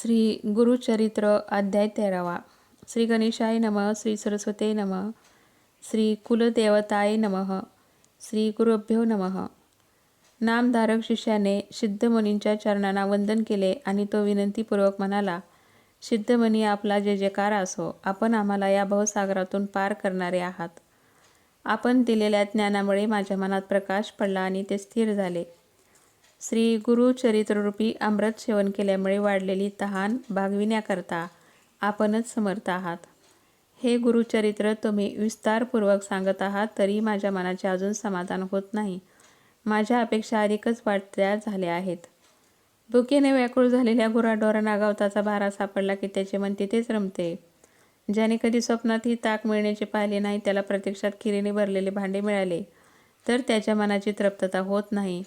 श्री गुरुचरित्र अध्याय तेरावा. श्री गणेशाय नमः श्री सरस्वते नमः श्री कुलदेवताय नमः श्री गुरुभ्यो नमः. नामधारक शिष्याने सिद्धमुनींच्या चरणांना वंदन केले आणि तो विनंतीपूर्वक म्हणाला सिद्धमुनी आपला जे जयकार असो. आपण आम्हाला या भवसागरातून पार करणारे आहात. आपण दिलेल्या ज्ञानामुळे माझ्या मनात प्रकाश पडला आणि ते स्थिर झाले. श्री गुरुचरित्ररूपी अमृत सेवन केल्यामुळे वाढलेली तहान भागविण्याकरता आपणच समर्थ आहात. हे गुरुचरित्र तुम्ही विस्तारपूर्वक सांगत आहात तरी माझ्या मनाचे अजून समाधान होत नाही. माझ्या अपेक्षा अधिकच वाढत्या झाल्या आहेत. भुकेने व्याकुळ झालेल्या गुराढोरांना नागावताचा भारा सापडला की त्याचे मन तिथेच रमते. ज्याने कधी स्वप्नातही ताक मिळण्याचे पाहिले नाही त्याला प्रत्यक्षात खिरीने भरलेले भांडे मिळाले तर त्याच्या मनाची तृप्तता होत नाही.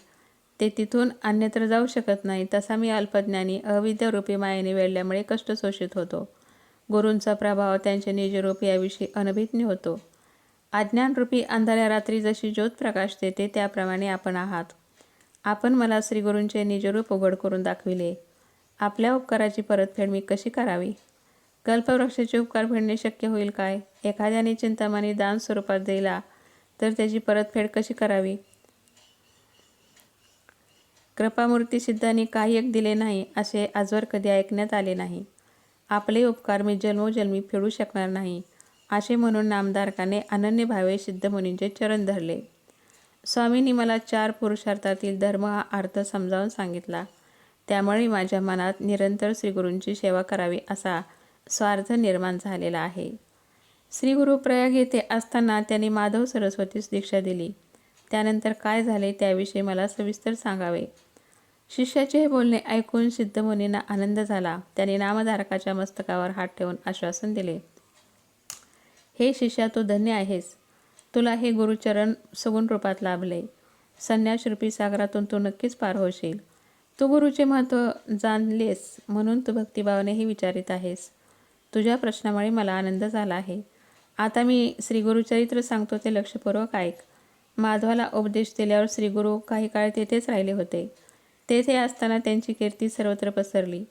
ते तिथून अन्यत्र जाऊ शकत नाही. तसा मी अल्पज्ञानी अविद्यारूपी मायेने वेळल्यामुळे कष्ट शोषित होतो. गुरूंचा प्रभाव त्यांच्या निजरूप याविषयी अनभिज्ञ होतो. अज्ञानरूपी अंधाऱ्या रात्री जशी ज्योत प्रकाश देते त्याप्रमाणे आपण आहात. आपण मला श्रीगुरूंचे निजरूप उघड करून दाखविले. आपल्या उपकाराची परतफेड मी कशी करावी? कल्पवृक्षाचे उपकार फेडणे शक्य होईल काय? एखाद्याने चिंतामणी दान स्वरूपात दिला तर त्याची परतफेड कशी करावी? कृपामूर्ती सिद्धांनी काही एक दिले नाही असे आजवर कधी ऐकण्यात आले नाही. आपले उपकार मी जन्मोजन्मी फेडू शकणार नाही असे म्हणून नामधारकाने अनन्य भावे सिद्धमुनींचे चरण धरले. स्वामींनी मला चार पुरुषार्थातील धर्म हा अर्थ समजावून सांगितला. त्यामुळे माझ्या मनात निरंतर श्रीगुरूंची सेवा करावी असा स्वार्थ निर्माण झालेला आहे. श्रीगुरु प्रयाग येथे असताना त्यांनी माधव सरस्वतीस दीक्षा दिली. त्यानंतर काय झाले त्याविषयी मला सविस्तर सांगावे. शिष्याचे हे बोलणे ऐकून सिद्धमुनींना आनंद झाला. त्याने नामधारकाच्या मस्तकावर हात ठेवून आश्वासन दिले. हे शिष्या तू धन्य आहेस. तुला हे गुरुचरण सगुण रूपात लाभले. संन्यासरूपी सागरातून तू नक्कीच पार होशील. तू गुरुचे महत्त्व जाणलेस म्हणून तू भक्तिभावानेही विचारित आहेस. तुझ्या प्रश्नामुळे मला आनंद झाला आहे. आता मी श्री गुरुचरित्र सांगतो ते लक्षपूर्वक ऐक. माधवाला उपदेश दिल्यावर श्रीगुरू काही काळ तेथेच राहिले होते. तेथे असताना त्यांची कीर्ती सर्वत्र पसरली.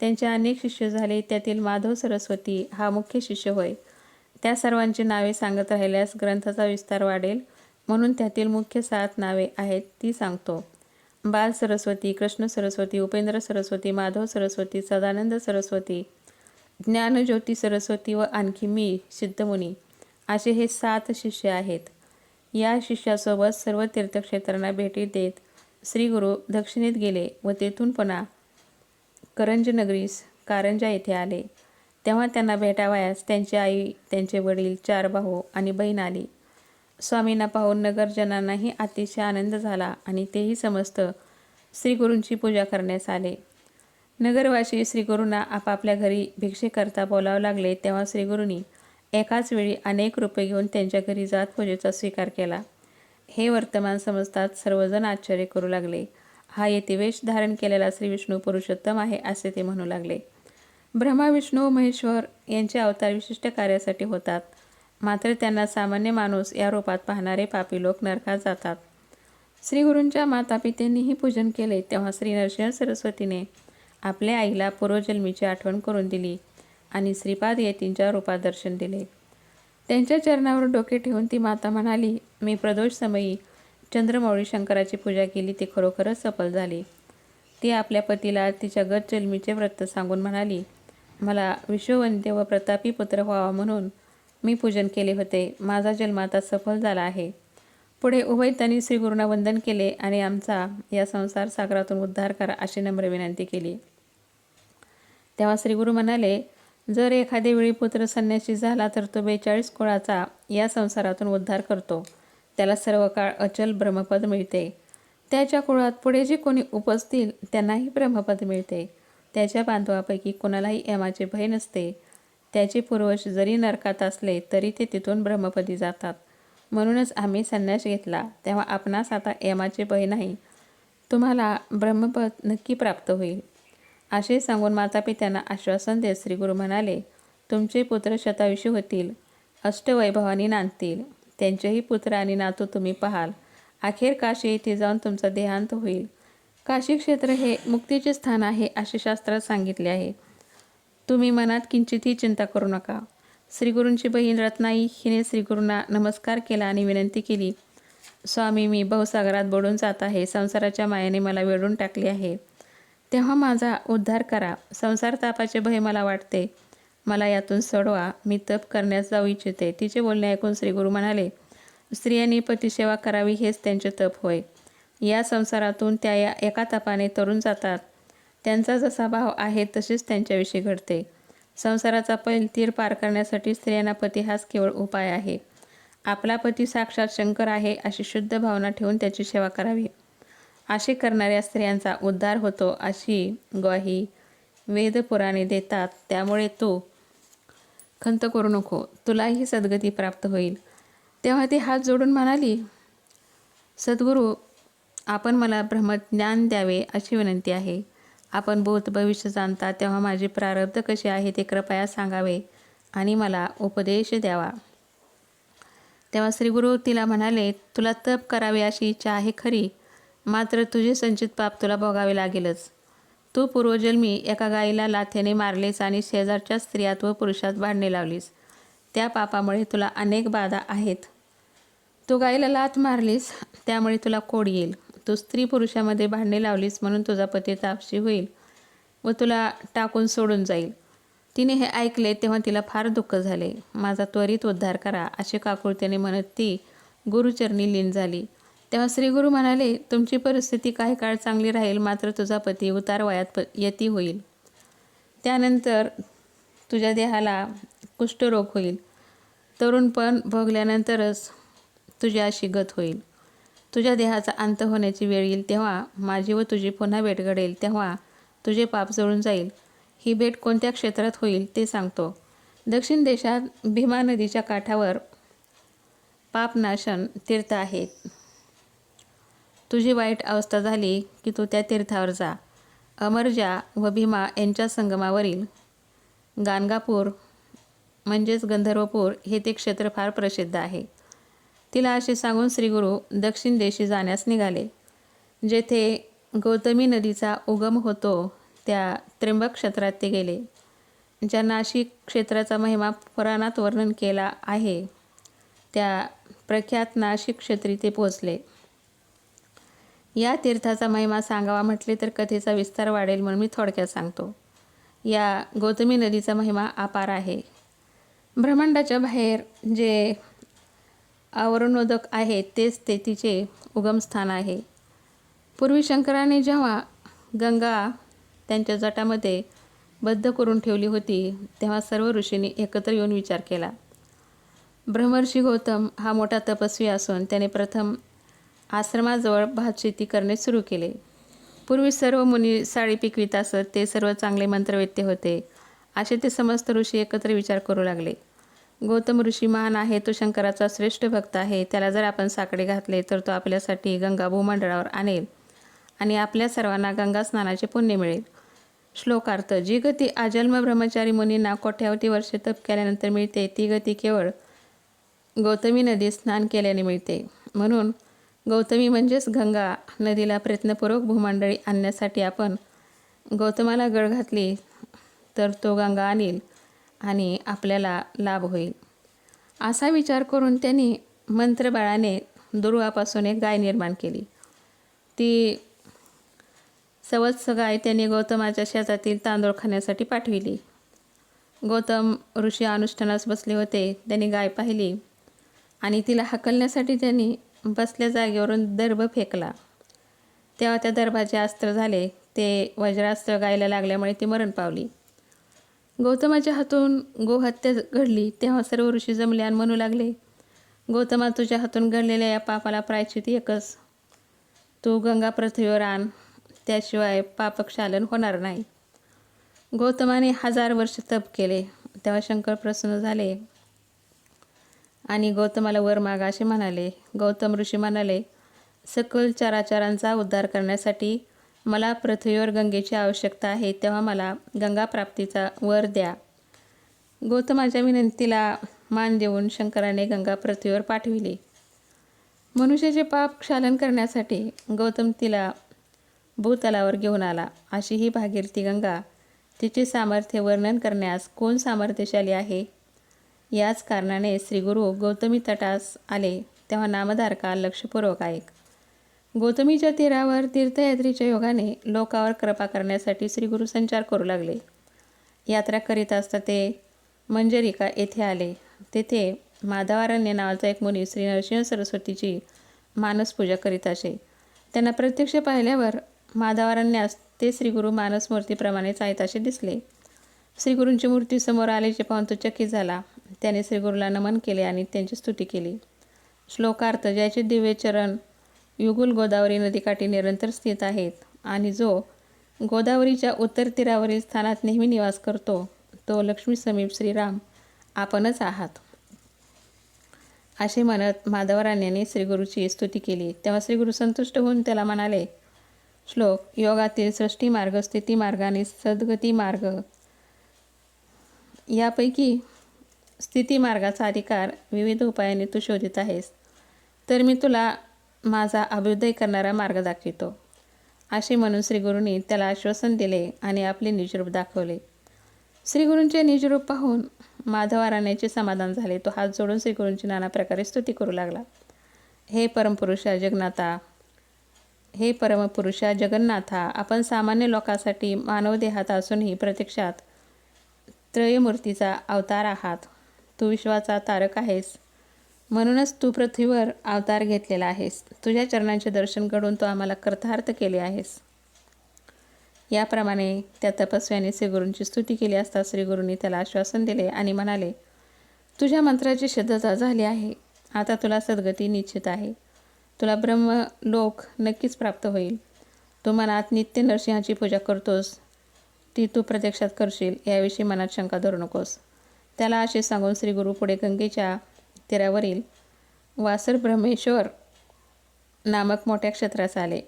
त्यांचे अनेक शिष्य झाले. त्यातील माधव सरस्वती हा मुख्य शिष्य होय. त्या सर्वांची नावे सांगत राहिल्यास ग्रंथाचा विस्तार वाढेल म्हणून त्यातील मुख्य सात नावे आहेत ती सांगतो. बाल सरस्वती कृष्ण सरस्वती उपेंद्र सरस्वती माधव सरस्वती सदानंद सरस्वती ज्ञानज्योती सरस्वती व आणखी मी सिद्धमुनी असे हे सात शिष्य आहेत. या शिष्यासोबत सर्व तीर्थक्षेत्रांना भेटी देत श्रीगुरू दक्षिणेत गेले व तेथून पुन्हा करंजनगरीस कारंजा येथे आले. तेव्हा त्यांना भेटावयास त्यांची आई त्यांचे वडील चार भाऊ आणि बहीण आली. स्वामींना पाहून नगरजनांनाही अतिशय आनंद झाला आणि तेही समस्त श्रीगुरूंची पूजा करण्यास आले. नगरवासी श्रीगुरूंना आपापल्या घरी भिक्षेकरता बोलावं लागले तेव्हा श्रीगुरूंनी एकाच वेळी अनेक रुपये घेऊन त्यांच्या घरी जात पूजेचा स्वीकार केला. हे वर्तमान समजतात सर्वजण आश्चर्य करू लागले. हा येथे वेश धारण केलेला श्री विष्णू पुरुषोत्तम आहे असे ते म्हणू लागले. ब्रह्मा विष्णू महेश्वर यांचे अवतार विशिष्ट कार्यासाठी होतात. मात्र त्यांना सामान्य माणूस या रूपात पाहणारे पापी लोक नरकात जातात. श्रीगुरूंच्या मातापित्यांनीही पूजन केले तेव्हा श्री नरसिंह सरस्वतीने आपल्या आईला पूर्वजन्मीची आठवण करून दिली आणि श्रीपाद येतींच्या रूपात दर्शन दिले. त्यांच्या चरणावर डोके ठेवून ती माता म्हणाली मी प्रदोष समयी चंद्रमौळी शंकराची पूजा केली ती खरोखरच सफल झाली. ती आपल्या पतीला तिच्या गत जन्मीचे व्रत सांगून म्हणाली मला विश्ववंद्य व प्रतापी पुत्र व्हावा म्हणून मी पूजन केले होते. माझा जन्म आता सफल झाला आहे. पुढे उभयतांनी श्रीगुरूंना वंदन केले आणि आमचा या संसार सागरातून उद्धार करा अशी नम्र विनंती केली. तेव्हा श्रीगुरू म्हणाले जर एखाद्या वेळी पुत्र संन्यासी झाला तर तो बेचाळीस कुळाचा या संसारातून उद्धार करतो. त्याला सर्व काळ अचल ब्रह्मपद मिळते. त्याच्या कुळात पुढे जे कोणी उपजतील त्यांनाही ब्रह्मपद मिळते. त्याच्या बांधवापैकी कोणालाही यमाचे भय नसते. त्याचे पूर्वज जरी नरकात असले तरी ते तिथून ब्रह्मपदी जातात. म्हणूनच आम्ही संन्यास घेतला तेव्हा आपणास आता यमाचे भय नाही. तुम्हाला ब्रह्मपद नक्की प्राप्त होईल. असे सांगून मातापित्यांना आश्वासन देत श्रीगुरू म्हणाले तुमचे पुत्र शतायुषी होतील अष्टवैभवानी नांदतील. त्यांचेही पुत्र आणि नातू तुम्ही पाहाल. अखेर काशी येथे जाऊन तुमचा देहांत होईल. काशी क्षेत्र हे मुक्तीचे स्थान आहे असे शास्त्रात सांगितले आहे. तुम्ही मनात किंचितही चिंता करू नका. श्रीगुरूंची बहीण रत्नाई हिने श्रीगुरूंना नमस्कार केला आणि विनंती केली स्वामी मी बहुसागरात बुडून जात आहे. संसाराच्या मायाने मला वेढून टाकले आहे. तेव्हा माझा उद्धार करा. संसार तापाचे भय मला वाटते. मला यातून सोडवा मी तप करण्यास जाऊ इच्छिते. तिचे बोलणे ऐकून श्रीगुरू म्हणाले स्त्रियांनी पतिसेवा करावी हेच त्यांचे तप होय. या संसारातून त्या या एका तपाने तरुण जातात. त्यांचा जसा भाव आहे तसेच त्यांच्याविषयी घडते. संसाराचा पैल तीर पार करण्यासाठी स्त्रियांना पती हाच केवळ उपाय आहे. आपला पती साक्षात शंकर आहे अशी शुद्ध भावना ठेवून त्याची सेवा करावी. असे करणाऱ्या स्त्रियांचा उद्धार होतो अशी ग्वाही वेदपुराणे देतात. त्यामुळे तू खंत करू नको तुलाही सद्गती प्राप्त होईल. तेव्हा ती हात जोडून म्हणाली सद्गुरू आपण मला ब्रह्मज्ञान द्यावे अशी विनंती आहे. आपण भूत भविष्य जाणता तेव्हा माझे प्रारब्ध कसे आहे ते कृपया सांगावे आणि मला उपदेश द्यावा. तेव्हा श्रीगुरू तिला म्हणाले तुला तप करावे अशी इच्छा आहे खरी मात्र तुझे संचित पाप तुला भोगावे लागेलच. तू पूर्वजन्मी एका गाईला लाथेने मारलेस आणि शेजारच्या स्त्रियात व पुरुषात भांडणे लावलीस. त्या पापामुळे तुला अनेक बाधा आहेत. तू गाईला लाथ मारलीस त्यामुळे तुला कोड येईल. तू स्त्री पुरुषामध्ये भांडणे लावलीस म्हणून तुझा पती तापशी होईल व तुला टाकून सोडून जाईल. तिने हे ऐकले तेव्हा तिला फार दुःख झाले. माझा त्वरित उद्धार करा असे काकुळतेने म्हणत ती गुरुचरणी लीन झाली. तेव्हा श्रीगुरू म्हणाले तुमची परिस्थिती काही काळ चांगली राहील मात्र तुझा पती उतार वयात प यती होईल. त्यानंतर तुझ्या देहाला कुष्ठरोग होईल. तरुणपण भोगल्यानंतरच तुझी अशी गत होईल. तुझ्या देहाचा अंत होण्याची वेळ येईल तेव्हा माझी व तुझी पुन्हा भेट घडेल तेव्हा तुझे पाप जळून जाईल. ही भेट कोणत्या क्षेत्रात होईल ते सांगतो. दक्षिण देशात भीमा नदीच्या काठावर पापनाशन तीर्थ आहेत तुझी वाईट अवस्था झाली की तू त्या तीर्थावर जा. अमरजा व भीमा यांच्या संगमावरील गाणगापूर म्हणजेच गंधर्वपूर हे ते क्षेत्र फार प्रसिद्ध आहे. तिला असे सांगून श्रीगुरू दक्षिण देशी जाण्यास निघाले. जेथे गौतमी नदीचा उगम होतो त्या त्र्यंबक क्षेत्रात ते गेले ज्या नाशिक क्षेत्राचा महिमा पुराणात वर्णन केला आहे. त्या प्रख्यात नाशिक क्षेत्री ते पोचले या तीर्थाचा महिमा सांगावा म्हटले तर कथेचा विस्तार वाढेल म्हणून मी थोडक्यात सांगतो. या गौतमी नदीचा महिमा अपार आहे. ब्रह्मांडाच्या बाहेर जे आवरणोदक आहे तेच ते तिचे उगमस्थान आहे. पूर्वी शंकराने जेव्हा गंगा त्यांच्या जटामध्ये बद्ध करून ठेवली होती तेव्हा सर्व ऋषींनी एकत्र येऊन विचार केला. ब्रह्मर्षी गौतम हा मोठा तपस्वी असून त्याने प्रथम आश्रमाजवळ भातशेती करणे सुरू केले. पूर्वी सर्व मुनी साडी पिकवित असत ते सर्व चांगले मंत्रवेत्ते होते. असे ते समस्त ऋषी एकत्र विचार करू लागले. गौतम ऋषी महान आहे तो शंकराचा श्रेष्ठ भक्त आहे त्याला जर आपण साकडे घातले तर तो आपल्यासाठी गंगा भूमंडळावर आणेल आणि आपल्या सर्वांना गंगा स्नानाचे पुण्य मिळेल. श्लोकार्थ जी गती आजन्म ब्रह्मचारी मुनींना कोट्यावधी वर्षे तप केल्यानंतर मिळते ती गती केवळ गौतमी नदीत स्नान केल्याने मिळते. म्हणून गौतमी म्हणजेच गंगा नदीला प्रयत्नपूर्वक भूमंडळी आणण्यासाठी आपण गौतमाला गळ घातली तर तो गंगा आणील आणि आपल्याला लाभ होईल. असा विचार करून त्यांनी मंत्रबाळाने दुर्वापासून एक गाय निर्माण केली. ती सवत्स गाय त्यांनी गौतमाच्या शेतातील तांदूळ खाण्यासाठी पाठविली. गौतम ऋषी अनुष्ठानास बसले होते. त्यांनी गाय पाहिली आणि तिला हकलण्यासाठी त्यांनी बसल्या जागेवरून दर्भ फेकला. तेव्हा त्या दर्भाचे अस्त्र झाले. ते वज्रास्त्र गायला लागल्यामुळे ती मरण पावली. गौतमाच्या हातून गोहत्या घडली. तेव्हा सर्व ऋषी जमले आणि म्हणू लागले गौतमा तुझ्या हातून घडलेल्या या पापाला प्रायचित एकच. तू गंगा पृथ्वीवर आण त्याशिवाय पापक्षालन होणार नाही. गौतमाने हजार वर्ष तप केले. तेव्हा शंकर प्रसन्न झाले. आणि गौतमाला वर मागा असे म्हणाले गौतम ऋषी म्हणाले सकल चराचरांचा उद्धार करण्यासाठी मला पृथ्वीवर गंगेची आवश्यकता आहे तेव्हा मला गंगा प्राप्तीचा वर द्या. गौतमाच्या विनंतीला मान देऊन शंकराने गंगा पृथ्वीवर पाठविली. मनुष्याचे पाप क्षालन करण्यासाठी गौतम तिला भूतलावर घेऊन आला. अशी ही भागीरथी गंगा तिचे सामर्थ्य वर्णन करण्यास कोण सामर्थ्यशाली आहे? याच कारणाने श्रीगुरू गौतमी तटास आले तेव्हा नामधारका लक्षपूर्वक ऐक गौतमीच्या तीरावर तीर्थयात्रेच्या योगाने लोकावर कृपा करण्यासाठी श्रीगुरु संचार करू लागले. यात्रा करीत असता ते मंजरिका येथे आले. तेथे माधवारण्य नावाचा एक मुनी श्री नरसिंह सरस्वतीची मानसपूजा करीत असे. त्यांना प्रत्यक्ष पाहिल्यावर माधवारण्यास ते श्रीगुरू मानसमूर्तीप्रमाणेच आहेत असे दिसले. श्रीगुरूंची मूर्ती समोर आल्याचे पाहून तो चकित झाला. त्याने श्रीगुरूला नमन केले आणि त्यांची स्तुती केली. श्लोकार्थ ज्याचे दिव्य चरण युगुल गोदावरी नदीकाठी निरंतर स्थित आहेत आणि जो गोदावरीच्या उत्तर तीरावरील स्थानात नेहमी निवास करतो तो लक्ष्मी समीप श्रीराम आपणच आहात. असे म्हणत माधवराण्याने श्रीगुरूची स्तुती केली. तेव्हा श्रीगुरू संतुष्ट होऊन त्याला म्हणाले श्लोक योगातील सृष्टी मार्ग स्थिती मार्ग आणि सद्गती मार्ग यापैकी स्थिती मार्गाचा अधिकार विविध उपायांनी तू शोधित आहेस. तर मी तुला माझा अभ्युदय करणारा मार्ग दाखवितो. असे म्हणून श्रीगुरूंनी त्याला आश्वासन दिले आणि आपले निजरूप दाखवले. श्रीगुरूंचे निजरूप पाहून माधवाराण्याचे समाधान झाले. तो हात जोडून श्रीगुरूंची नाना प्रकारे स्तुती करू लागला. हे परमपुरुषा जगन्नाथा हे परमपुरुषा जगन्नाथा आपण सामान्य लोकांसाठी मानव देहात असूनही प्रत्यक्षात त्रयमूर्तीचा अवतार आहात. तू विश्वाचा तारक आहेस. म्हणूनच तू पृथ्वीवर अवतार घेतलेला आहेस. तुझ्या चरणांचे दर्शन घडून तू आम्हाला कर्तार्थ केले आहेस. याप्रमाणे त्या तपस्व्याने श्रीगुरूंची स्तुती केली असता श्रीगुरूंनी त्याला आश्वासन दिले आणि म्हणाले तुझ्या मंत्राची शुद्धता झाली आहे. आता तुला सद्गती निश्चित आहे. तुला ब्रह्मलोक नक्कीच प्राप्त होईल. तू मनात नित्य नरसिंहाची पूजा करतोस. ती तू प्रत्यक्षात करशील याविषयी मनात शंका धरू नकोस. त्याला असे सांगून श्री गुरु पुढे गंगेच्या तीरावरील वासर ब्रह्मेश्वर नामक मोठ्या क्षेत्रास आले.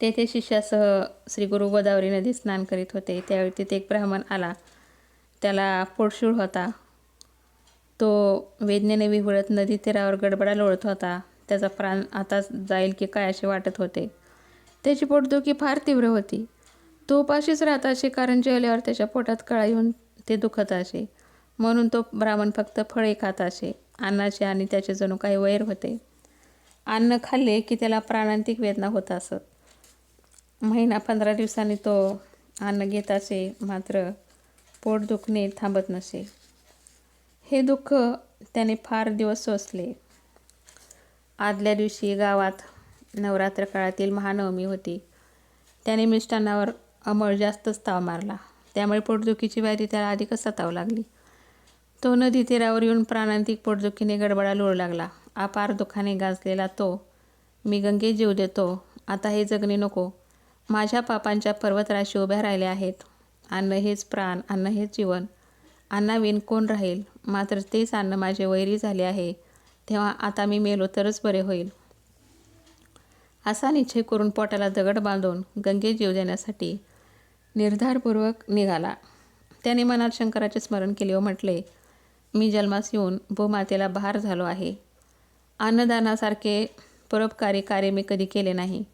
तेथे शिष्यासह श्री गुरु गोदावरी नदीत स्नान करीत होते. त्यावेळी तिथे एक ब्राह्मण आला. त्याला पोटशूळ होता. तो वेदनेने विहुळत नदी तीरावर गडबडा लोळत होता. त्याचा प्राण आता जाईल की काय असे वाटत होते. त्याची पोटदुखी फार तीव्र होती. तो उपाशीच राहत असे कारण जेवल्यावर त्याच्या पोटात कळा येऊन ते दुखत असे. म्हणून तो ब्राह्मण फक्त फळे खात असे अन्नाचे आणि त्याचे जणू काही वैर होते. अन्न खाल्ले की त्याला प्राणांतिक वेदना होत असत. महिना पंधरा दिवसांनी तो अन्न घेत असे मात्र पोट दुखणे थांबत नसे. हे दुःख त्याने फार दिवस सोसले. आदल्या दिवशी गावात नवरात्र काळातील महानवमी होती. त्याने मिष्टांनावर अमळ जास्तच ताव मारला. त्यामुळे पोटदुखीची व्याधी त्याला अधिकच सतावं लागली. तो नदी तीरावर येऊन प्राणांतिक पोटदुखीने गडबडा लोळू लागला. अपार दुखाने गाजलेला तो मी गंगे जीव देतो. आता हे जगणे नको. माझ्या पापांच्या पर्वतराशी उभ्या राहिल्या आहेत. अन्न हेच प्राण अन्न हेच जीवन. अन्नाविन कोण राहील? मात्र तेच अन्न माझे वैरी झाले आहे. तेव्हा आता मी मेलो तरच बरे होईल. असा निश्चय करून पोटाला दगड बांधून गंगे जीव देण्यासाठी निर्धारपूर्वक निघाला. त्याने मनात शंकराचे स्मरण केले व म्हटले मी जन्मास येऊन भूमातेला भार झालो आहे. अन्नदानासारखे परोपकारी कार्य मी कधी केले नाही.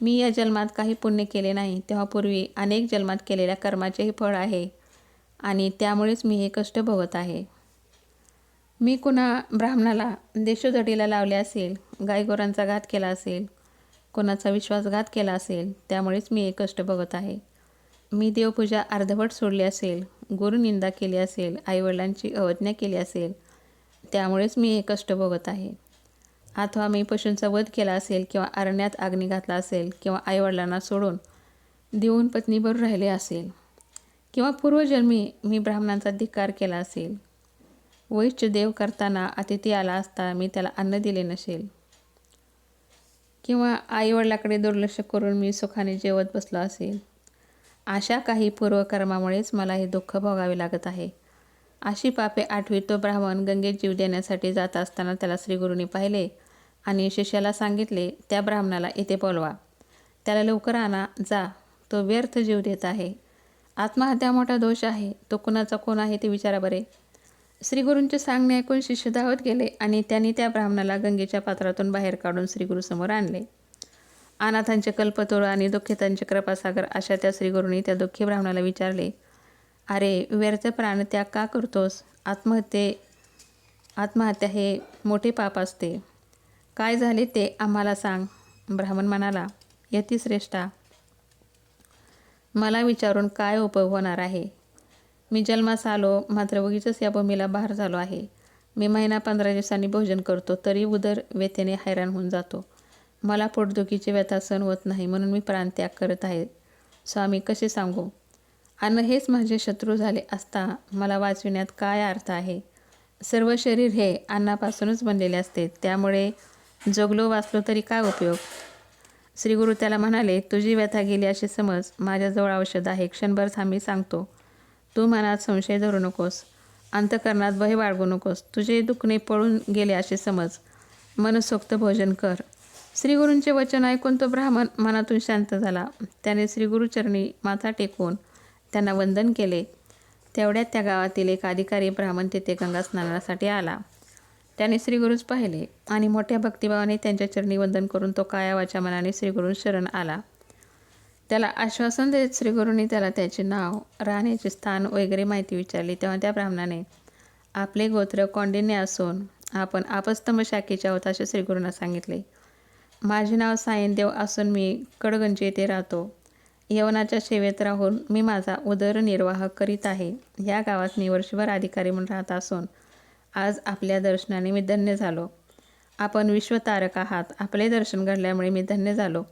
मी या जन्मात काही पुण्य केले नाही. तेव्हा पूर्वी अनेक जन्मात केलेल्या कर्माचेही फळ आहे आणि त्यामुळेच मी हे कष्ट भोगत आहे. मी कुणा ब्राह्मणाला देशोधडीला लावले असेल गायगोरांचा घात केला असेल कोणाचा विश्वासघात केला असेल त्यामुळेच मी हे कष्ट बघत आहे. मी देवपूजा अर्धवट सोडली असेल गुरुनिंदा केली असेल आईवडिलांची अवज्ञा केली असेल त्यामुळेच मी हे कष्ट भोगत आहे. अथवा मी पशूंचा वध केला असेल किंवा अरण्यात अग्नी घातला असेल किंवा आईवडिलांना सोडून देऊन पत्नीभर राहिले असेल किंवा पूर्वजन्मी मी ब्राह्मणांचा धिक्कार केला असेल वैश्य देव करताना अतिथी आला असता मी त्याला अन्न दिले नसेल किंवा आईवडिलाकडे दुर्लक्ष करून मी सुखाने जेवत बसलो असेल अशा काही पूर्वकर्मामुळेच मला हे दुःख भोगावे लागत आहे. अशी पापे आठवी तो ब्राह्मण गंगेत जीव देण्यासाठी जात असताना त्याला श्रीगुरूंनी पाहिले आणि शिष्याला सांगितले त्या ब्राह्मणाला येथे बोलवा. त्याला लवकर आणा जा. तो व्यर्थ जीव देत आहे. आत्महत्या मोठा दोष आहे. तो कुणाचा कोण आहे ते विचारा बरे. श्रीगुरूंचे सांगणे ऐकून शिष्य धावत गेले आणि त्यांनी त्या ब्राह्मणाला गंगेच्या पात्रातून बाहेर काढून श्रीगुरूसमोर आणले. अनाथांचे कल्पतोळ आणि दुःखितांचे कृपासागर अशा त्या श्रीगुरूंनी त्या दुःखी ब्राह्मणाला विचारले अरे व्यर्थ प्राणत्याग का करतोस? आत्महत्ये आत्महत्या हे मोठे पाप असते. काय झाले ते आम्हाला सांग. ब्राह्मण म्हणाला यतिश्रेष्ठा मला विचारून काय उपयोग होणार आहे? मी जन्मास आलो मात्र उगीच या भूमीला बाहेर झालो आहे. मी महिना पंधरा दिवसांनी भोजन करतो तरी उदर व्यथेने हैराण होऊन जातो. मला पोटदुखीची व्यथा सहन होत नाही म्हणून मी प्राणत्याग करत आहे. स्वामी कसे सांगू? अन्न हेच माझे शत्रू झाले असता मला वाचविण्यात काय अर्थ आहे? सर्व शरीर हे अन्नापासूनच बनलेले असते. त्यामुळे जगलो वाचलो तरी काय उपयोग? श्रीगुरु त्याला म्हणाले तुझी व्यथा गेली अशी समज माझ्याजवळ औषध आहे. क्षणभर थांबी सांगतो. तू मनात संशय धरू नकोस. अंतकरणात भय बाळगू नकोस. तुझे दुखणे पळून गेले असे समज. मनसोक्त भोजन कर. श्रीगुरूंचे वचन ऐकून तो ब्राह्मण मनातून शांत झाला. त्याने श्रीगुरुचरणी माथा टेकून त्यांना वंदन केले. तेवढ्यात त्या गावातील एक अधिकारी ब्राह्मण तेथे गंगा स्नानासाठी आला. त्याने श्रीगुरूच पाहिले आणि मोठ्या भक्तिभावाने त्यांच्या चरणी वंदन करून तो कायावाच्या मनाने श्रीगुरू शरण आला. त्याला आश्वासन देत श्रीगुरूंनी त्याला त्याचे नाव राहण्याचे स्थान वगैरे माहिती विचारली. तेव्हा त्या ब्राह्मणाने आपले गोत्र कौंडिन्य असून आपण आपस्तंभ शाखेच्या आहोत असे श्रीगुरूंना सांगितले. माझे नाव सायनदेव असून मी कडगंज येथे राहतो. यवनाच्या सेवेत राहून मी माझा उदरनिर्वाह करीत आहे. या गावात मी वर्षभर अधिकारी म्हणून राहत असून आज आपल्या दर्शनाने मी धन्य झालो. आपण विश्वतारक आहात. आपले दर्शन घडल्यामुळे मी धन्य झालो.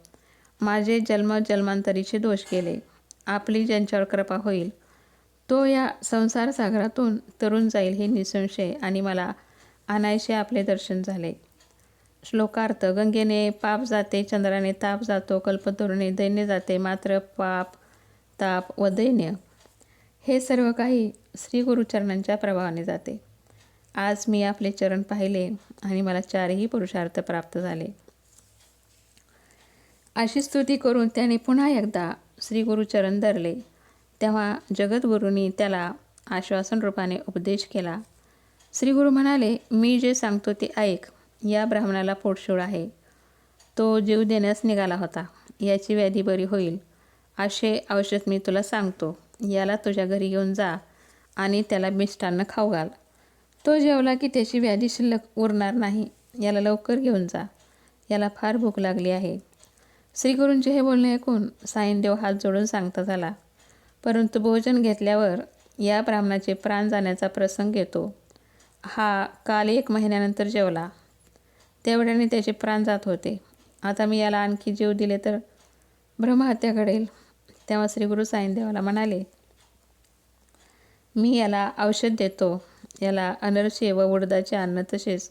माझे जन्म जन्मांतरीचे दोष गेले. आपली ज्यांच्यावर कृपा होईल तो या संसार सागरातून तरुण जाईल हे निसंशय आणि मला अनायसे आपले दर्शन झाले. श्लोकार्थ गंगेने पाप जाते चंद्राने ताप जातो कल्पतरुणे दैन्य जाते मात्र पाप ताप व दैन्य हे सर्व काही श्री गुरुचरणांच्या प्रभावाने जाते. आज मी आपले चरण पाहिले आणि मला चारही पुरुषार्थ प्राप्त झाले. अशी स्तुती करून त्याने पुन्हा एकदा श्री गुरुचरण धरले. तेव्हा जगद्गुरूंनी त्याला आश्वासन रूपाने उपदेश केला. श्री गुरु म्हणाले मी जे सांगतो ते ऐक. या ब्राह्मणाला पोटशूळ आहे. तो जीव देण्यास निघाला होता. याची व्याधी बरी होईल असे औषध मी तुला सांगतो. याला तुझ्या घरी घेऊन जा आणि त्याला मिष्टान्न खाऊ घाल. तो जेवला की त्याची व्याधी शिल्लक उरणार नाही. याला लवकर घेऊन जा. याला फार भूक लागली आहे. श्रीगुरूंचे हे बोलणे ऐकून साईनदेव हात जोडून सांगता झाला. परंतु भोजन घेतल्यावर या ब्राह्मणाचे प्राण जाण्याचा प्रसंग येतो. हा काल एक महिन्यानंतर जेवला. तेवढ्याने त्याचे प्राण जात होते. आता मी याला आणखी जीव दिले तर ब्रह्महत्या घडेल. तेव्हा श्रीगुरु साईनदेवाला म्हणाले मी याला औषध देतो. याला अनरसे व उडदाचे अन्न तसेच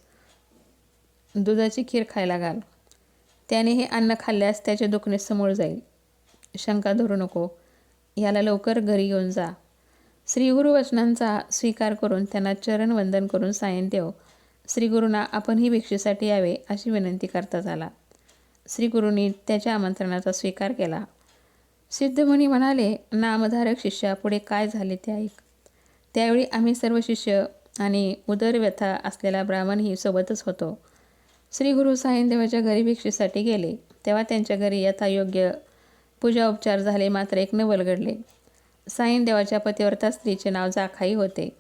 दुधाची खीर खायला घाल. त्याने हे अन्न खाल्ल्यास त्याचे दुखणे समोर जाईल. शंका धरू नको. याला लवकर घरी घेऊन जा. श्रीगुरु वचनांचा स्वीकार करून त्यांना चरण वंदन करून सायंदेव श्रीगुरूंना आपणही भिक्षेसाठी यावे अशी विनंती करता झाला. श्रीगुरूंनी त्याच्या आमंत्रणाचा स्वीकार केला. सिद्धमुनी म्हणाले नामधारक शिष्या पुढे काय झाले ते ऐक. त्यावेळी आम्ही सर्व शिष्य आणि उदरव्यथा असलेला ब्राह्मणही सोबतच होतो. श्री गुरु घरी भिक्षेसाठी गेले. तेव्हा त्यांच्या घरी यथायोग्य पूजा उपचार झाले मात्र एक नवल घडले. साईनदेवाच्या पतिव्रता स्त्रीचे नाव जाखाई होते.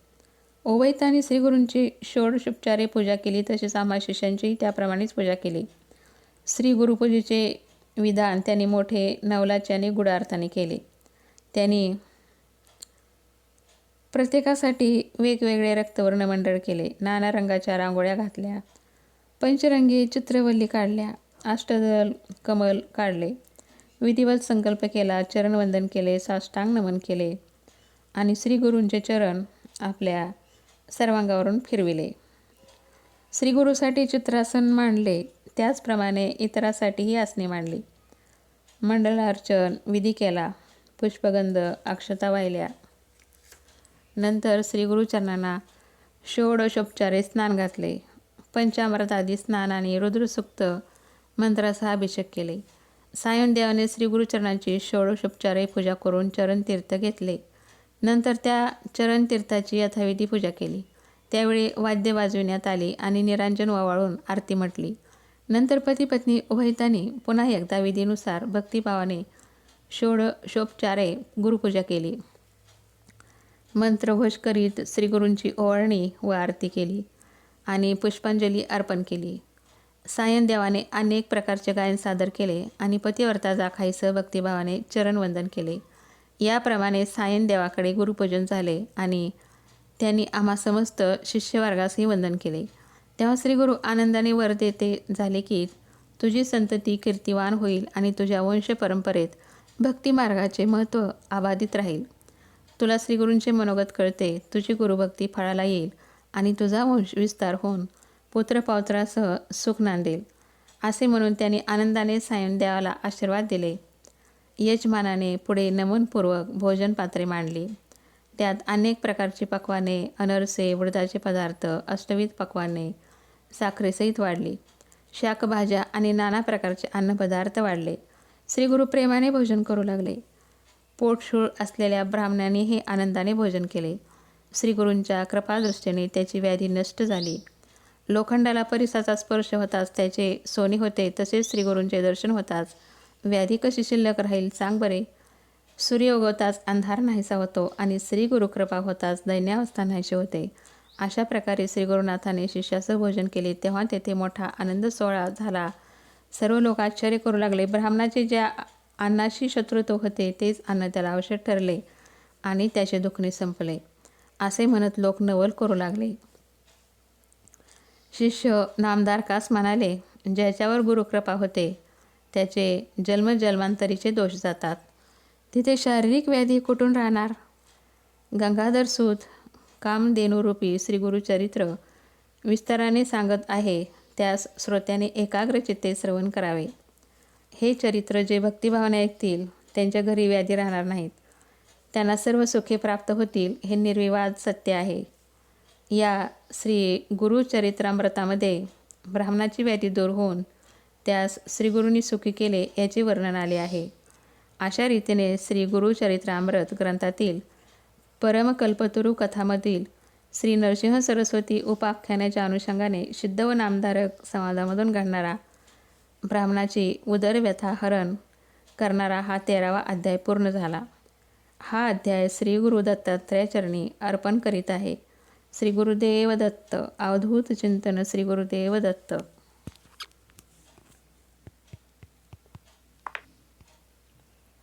ओवैताने श्रीगुरूंची षोडशोपचारे पूजा केली तसेच आम्हा शिष्यांचीही त्याप्रमाणेच पूजा केली. श्री गुरुपूजेचे विधान त्यांनी मोठे नवलाचे आणि गुडार्थाने केले. त्यांनी प्रत्येकासाठी वेगवेगळे रक्तवर्ण मंडळ केले नाना रंगाच्या रांगोळ्या घातल्या पंचरंगी चित्रवल्ली काढल्या अष्टदल कमल काढले विधिवत संकल्प केला चरणवंदन केले साष्टांग नमन केले आणि श्रीगुरूंचे चरण आपल्या सर्वांगावरून फिरविले. श्रीगुरूसाठी चित्रासन मांडले त्याचप्रमाणे इतरासाठीही आसने मांडली. मंडलार्चन विधी केला पुष्पगंध अक्षता वाहिल्या. नंतर श्रीगुरुचरणांना षोडशोपचारे स्नान घातले. पंचामृत आदी स्नान आणि रुद्रसुक्त मंत्रासह अभिषेक केले. सायनदेवाने श्री गुरुचरणांची षोडशोपचारे पूजा करून चरणतीर्थ घेतले. नंतर त्या चरणतीर्थाची यथाविधी पूजा केली. त्यावेळी वाद्य वाजविण्यात आले आणि निरांजन वावाळून आरती म्हटली. नंतर पती पत्नी उभयतांनी पुन्हा एकदा विधीनुसार भक्तिभावाने षोड शोपचारे गुरुपूजा केली. मंत्रघोष करीत श्रीगुरूंची ओवाळणी व आरती केली आणि पुष्पांजली अर्पण केली. सायनदेवाने अनेक प्रकारचे गायन सादर केले आणि पतिव्रता जाखाईसह भक्तिभावाने चरणवंदन केले. याप्रमाणे सायन देवाकडे गुरुपूजन झाले आणि त्यांनी आम्हा समस्त शिष्यवर्गासही वंदन केले. तेव्हा श्रीगुरू आनंदाने वर देते झाले की तुझी संतती कीर्तिवान होईल आणि तुझ्या वंश परंपरेत भक्तिमार्गाचे महत्त्व अबाधित राहील. तुला श्रीगुरूंचे मनोगत कळते तुझी गुरुभक्ती फळाला येईल आणि तुझा वंश विस्तार होऊन पुत्रपावत्रासह सुख नांदेल. असे म्हणून त्यांनी आनंदाने सायन देवाला आशीर्वाद दिले. यजमानाने पुढे नमनपूर्वक भोजन पात्रे मांडली. त्यात अनेक प्रकारची पक्वाने अनरसे उडदाचे पदार्थ अष्टविध पक्वाने साखरेसहित वाढली. शाकभाज्या आणि नाना प्रकारचे अन्नपदार्थ वाढले. श्रीगुरु प्रेमाने भोजन करू लागले. पोटशूळ असलेल्या ब्राह्मणाने हे आनंदाने भोजन केले. श्रीगुरूंच्या कृपादृष्टीने त्याची व्याधी नष्ट झाली. लोखंडाला परिसाचा स्पर्श होताच त्याचे सोने होते तसेच श्रीगुरूंचे दर्शन होताच. व्याधी कशी शिल्लक राहील सांग बरे. सूर्य उगवताच अंधार नाहीसा होतो आणि श्री गुरुकृपा होताच दैन्यावस्था नाहीशी होते. अशा प्रकारे श्री गुरुनाथाने शिष्याचं भोजन केले तेव्हा तेथे मोठा आनंद सोहळा झाला. सर्व लोक आश्चर्य करू लागले. ब्राह्मणाचे ज्या अन्नाशी शत्रुत्व होते तेच अन्न त्याला आवश्यक ठरले आणि त्याचे दुखणे संपले. असे म्हणत लोक नवल करू लागले. शिष्य नामदार कास म्हणाले ज्याच्यावर गुरुकृपा होते त्याचे जन्मजन्मांतरीचे दोष जातात. तिथे शारीरिक व्याधी कुठून राहणार? गंगाधर सूत कामधेनुरूपी श्रीगुरुचरित्र विस्ताराने सांगत आहे. त्यास श्रोत्याने एकाग्र चित्ते श्रवण करावे. हे चरित्र जे भक्तिभावने ऐकतील त्यांच्या घरी व्याधी राहणार नाहीत. त्यांना सर्व सुखे प्राप्त होतील हे निर्विवाद सत्य आहे. या श्री गुरुचरित्रामृतामध्ये ब्राह्मणाची व्याधी दूर होऊन त्यास श्रीगुरूंनी सुखी केले याचे वर्णन आले आहे. अशा रीतीने श्री गुरुचरित्रामृत ग्रंथातील परमकल्पतुरू कथामधील श्री नरसिंह सरस्वती उपाख्यानाच्या अनुषंगाने सिद्ध व नामधारक समाजामधून घडणारा ब्राह्मणाची उदरव्यथा हरण करणारा हा तेरावा अध्याय पूर्ण झाला. हा अध्याय श्री गुरु दत्तात्रयाचरणी अर्पण करीत आहे. श्री गुरुदेव दत्त अवधूत चिंतन श्री गुरुदेव दत्त